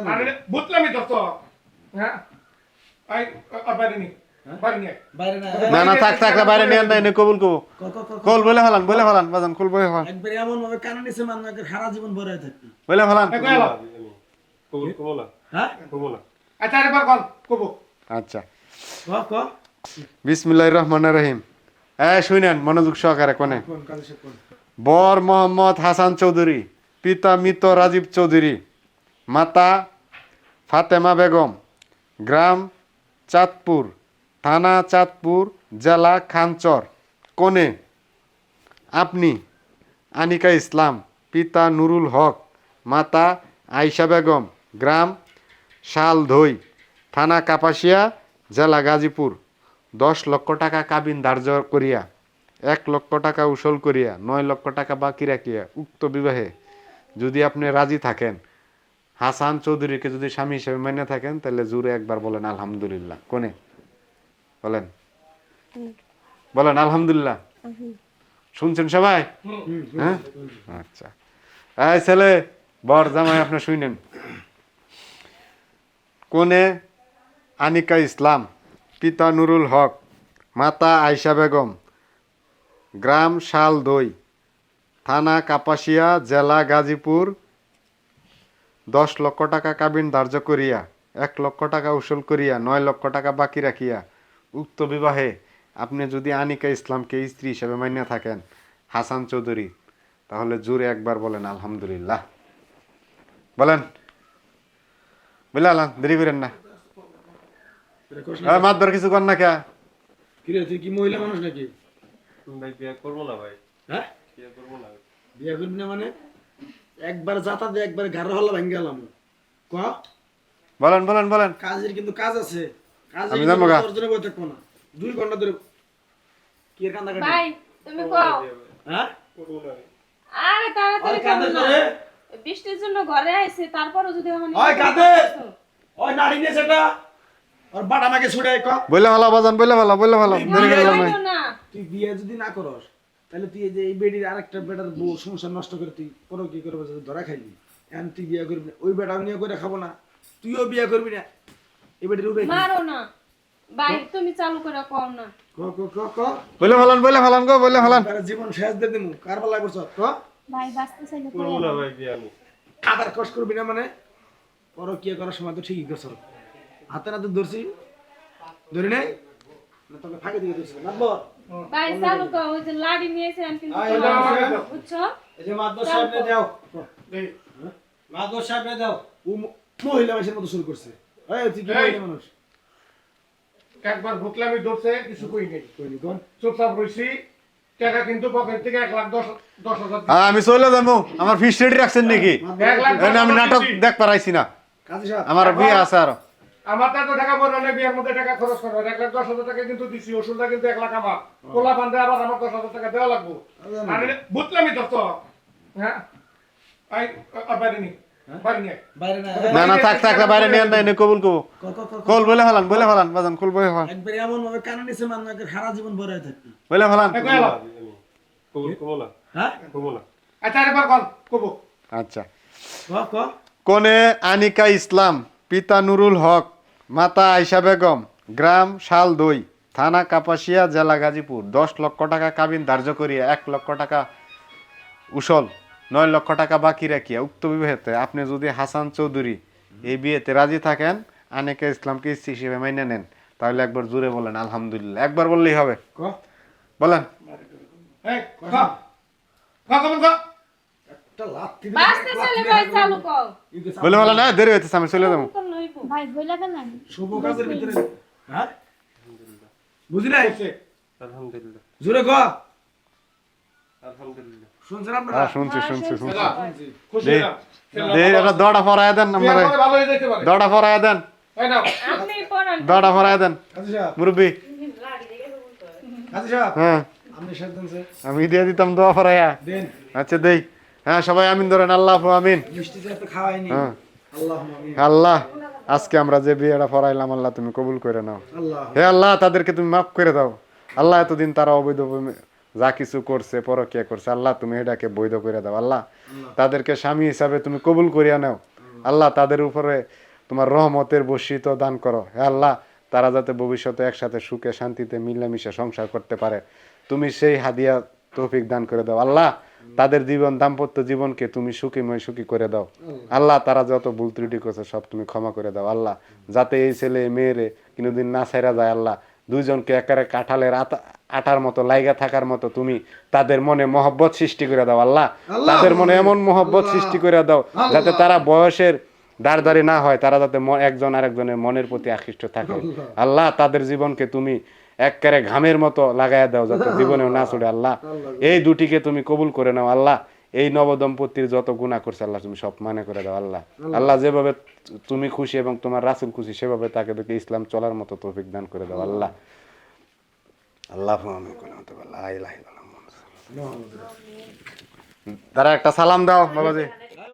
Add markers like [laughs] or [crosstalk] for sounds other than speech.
মানে বুঝলামই তো তো হ্যাঁ আই বাইরে নি বাইরে নিয়ে বাইরে না না না থাক থাক বাইরে নিয়ে না এনে কবুল কবু ক ক ক কল বলে ফেলান বলে ফেলান বাজান কল বলে ফেলান একবার এমন ভাবে কানে নিছে মান সারা জীবন ভরে থাকবি বলে ফেলান এ কবুল কবুল হ্যাঁ কবুল আচ্ছা আরেকবার কল কবো আচ্ছা ক ক বিসমিল্লাহির রহমানির রহিম হ্যাঁ শুনেন মনোযোগ সহকারে কোন? বর মোহাম্মদ হাসান চৌধুরী পিতা মৃত রাজীব চৌধুরী। মাতা ফাতেমা বেগম, গ্রাম চাঁদপুর, থানা চাঁদপুর, জেলা খানচর, কোনে? আপনি, আনিকা ইসলাম, পিতা নুরুল হক, মাতা আয়শা বেগম, গ্রাম শালধই, থানা কাপাসিয়া, জেলা গাজীপুর। দশ লক্ষ টাকা কাবিন ধার্য করিয়া, এক লক্ষ টাকা উসল করিয়া, নয় লক্ষ টাকা বাকি রাখিয়া উক্ত বিবাহে যদি আপনি রাজি থাকেন হাসান চৌধুরীকে যদি স্বামী হিসেবে মেনে থাকেন, তাহলে জুড়ে একবার বলেন, আলহামদুলিল্লাহ। কোনে? বলেন। বলেন, আলহামদুলিল্লাহ। শুনছেন সবাই? হ্যাঁ? আচ্ছা। এই ছেলে, বর, জামাই, আপনি শুনেন। কোনে? আনিকা ইসলাম, পিতা নুরুল হক, মাতা আয়শা বেগম, গ্রাম শালদই, থানা কাপাসিয়া, জেলা গাজীপুর দশ লক্ষ টাকা কাবিন ধার্য করিয়া এক লক্ষ টাকা উসুল করিয়া নয় লক্ষ টাকা বাকি রাখিয়া উক্ত বিবাহে আপনি যদি আনিকা ইসলামকে স্ত্রী হিসেবে মান্য থাকেন হাসান চৌধুরী তাহলে জোরে একবার বলেন আলহামদুলিল্লাহ। বলেন। বুঝলে আলাম দেরি করেন না। মাতবার কিছু কর না কে? তুই কি মহিলা মানুষ নাকি? ভাই বিয়ে করব না ভাই। হ্যাঁ? বিয়ে করব না। বিয়ে করবি না মানে? একবার যাতা দিয়ে একবার গাড়ি হল্লা ভেঙে গেলাম। ক? বলেন বলেন বলেন। কাজের কিন্তু কাজ আছে। কাজে আমি গা। তোর জন্য বই থাকব না। দুই ঘণ্টা ধরে কি এর কান্দা কাটি ভাই তুমি কও। হ্যাঁ? আরে তাড়াতাড়ি না। ধরে। বৃষ্টির জন্য ঘরে আইছে তারপরও যদি এখন ওই কাঁদে ওই নাড়ি নিয়ে সেটা। আর বাট আমাকে ছুড়ে ক। বললে ভালো বাজান বললে ভালো বললে ভালো। দেরি করে না। তুই বিয়ে যদি না করস তাহলে তুই যে এই বেডির আরেকটা বেটার বউ সংসার নষ্ট করে তুই পরও কি করব যদি ধরা খাইবি এখন তুই বিয়ে করবি না ওই বেটাও নিয়ে করে খাব না তুইও বিয়ে করবি না। এই বেটির উপরে মারো না। ভাই তুমি চালু করে কও না। ক ক ক ক। বলে ফেলান বলে ফেলান গো বলে ফেলান। জীবন শেষ দিয়ে দিমু। কার পাল্লা করছ? ক? ভাই বাঁচতে চাইলে করব ভাই বিয়ে আবার কষ্ট করবি না মানে? করার সময় তো ঠিকই করছ। হাতে নাতে ধরছি। ধরি নাই? তোকে ফাঁকে দিয়ে ধরছি। ভাই চালু কর ওই যে লাড়ি নিয়েছে আমি কিন্তু বুঝছ? এই যে মাদবর সাহেব দাও। মাদবর সাহেব দাও। ও মহিলা মানুষের মতো শুরু করছে। এই তুই কি মহিলা মানুষ? একবার ভুকলামি ধরছে কিছু কই নেই। চুপচাপ রইছি। টাকা কিন্তু পকেট থেকে এক লাখ দশ দশ হাজার আমি চলে যাব। আমার ফিস রেডি রাখছেন নাকি? আমি নাটক দেখ পারাইছি না। আমার বিয়ে আছে আরও। আমার তো টাকা নেই বিয়ের মধ্যে টাকা খরচ করব এক লাখ দশ হাজার টাকা কিন্তু দিছি ওষুধটা কিন্তু এক লাখ আমার। কোলা বান্ধে আবার আমার দশ হাজার টাকা দেওয়া লাগবো। মানে বুঝলামই তো তো। হ্যাঁ? আই বাইরে নি বাইরে নিয়ে বাইরে না। না না থাক থাক বাইরে নিয়ে না এনে কবুল কবু ক ক ক ক। কল বলে ফেলান বলে ফেলান বাজান কল বলে ফেলান। একবার এমন ভাবে কানে নিছে মান সারা জীবন ভরে থাকবি বলে ফেলান। এ কবুল হ্যাঁ? আচ্ছা আরেকবার কল কবো আচ্ছা। ক ক? কোনে আনিকা ইসলাম। পিতা নুরুল হক মাতা আয়সা বেগম গ্রাম শাল শালদই থানা কাপাসিয়া জেলা গাজীপুর দশ লক্ষ টাকা কাবিন ধার্য করিয়া এক লক্ষ টাকা উসল নয় লক্ষ টাকা বাকি রাখিয়া উক্ত বিবাহেতে আপনি যদি হাসান চৌধুরী এই বিয়েতে রাজি থাকেন আনেকে ইসলামকে স্ত্রী হিসেবে মেনে নেন তাহলে একবার জুড়ে বলেন আলহামদুলিল্লাহ একবার বললেই হবে বলেন বলে না দেরি হইতেছে আমি চলে যাব। ভাই বইলা কেন শুভ কাজের ভিতরে হ্যাঁ? বুঝলি নাই? আলহামদুলিল্লাহ। জোরে ক। আলহামদুলিল্লাহ। শুনছেন আপনারা? হ্যাঁ শুনছি শুনছি শুনছি। দাদা, খুশি দে এটা দড়া দেন আমারে। হয়ে দড়া ফরায় দেন। আপনি দড়া ফরায় দেন। কাজী সাহেব। মুরব্বী। কাজী সাহেব। হ্যাঁ। আমি দিয়ে দিতাম দোয়া ফরাইয়া আচ্ছা দেই। হ্যাঁ সবাই আমিন ধরেন আল্লাহ হাফু আমিন হ্যাঁ। আল্লাহ আজকে আমরা যে বিয়েটা ফরাইলাম আল্লাহ তুমি কবুল করে নাও। হে আল্লাহ তাদেরকে তুমি মাফ করে দাও। আল্লাহ এতদিন তারা অবৈধ যা কিছু করছে পরকিয়া করছে আল্লাহ তুমি এটাকে বৈধ করে দাও। আল্লাহ তাদেরকে স্বামী হিসাবে তুমি কবুল করিয়া নাও। আল্লাহ তাদের উপরে তোমার রহমতের বর্ষিত দান করো। হে আল্লাহ তারা যাতে ভবিষ্যতে একসাথে সুখে শান্তিতে মিলেমিশে সংসার করতে পারে। তুমি সেই হাদিয়া তৌফিক দান করে দাও। আল্লাহ তাদের জীবন দাম্পত্য জীবনকে তুমি সুখীময় সুখী করে দাও। আল্লাহ তারা যত ভুল ত্রুটি করছে সব তুমি ক্ষমা করে দাও। আল্লাহ যাতে এই ছেলে মেয়েরে কোনোদিন না ছেড়া যায় আল্লাহ। দুইজনকে একারে কাঁঠালের আটা আটার মতো লাইগা থাকার মতো তুমি তাদের মনে মহব্বত সৃষ্টি করে দাও আল্লাহ। তাদের মনে এমন মহব্বত সৃষ্টি করে দাও যাতে তারা বয়সের দাঁড়দারি না হয় তারা যাতে একজন আরেকজনের মনের প্রতি আকৃষ্ট থাকে। আল্লাহ তাদের জীবনকে তুমি একবারে ঘামের মতো লাগাইয়া দাও যাতে [laughs] জীবনেও না ছড়ে আল্লাহ। এই দুটিকে তুমি কবুল করে নাও আল্লাহ। এই নবদম্পতির যত গুণা করছে আল্লাহ তুমি সব মানে করে দাও আল্লাহ। আল্লাহ। যেভাবে তুমি খুশি এবং তোমার রাসুল খুশি সেভাবে তাকে দেখে ইসলাম চলার মতো তৌফিক দান করে দাও আল্লাহ। আল্লাহ। তারা একটা সালাম দাও বাবাজি।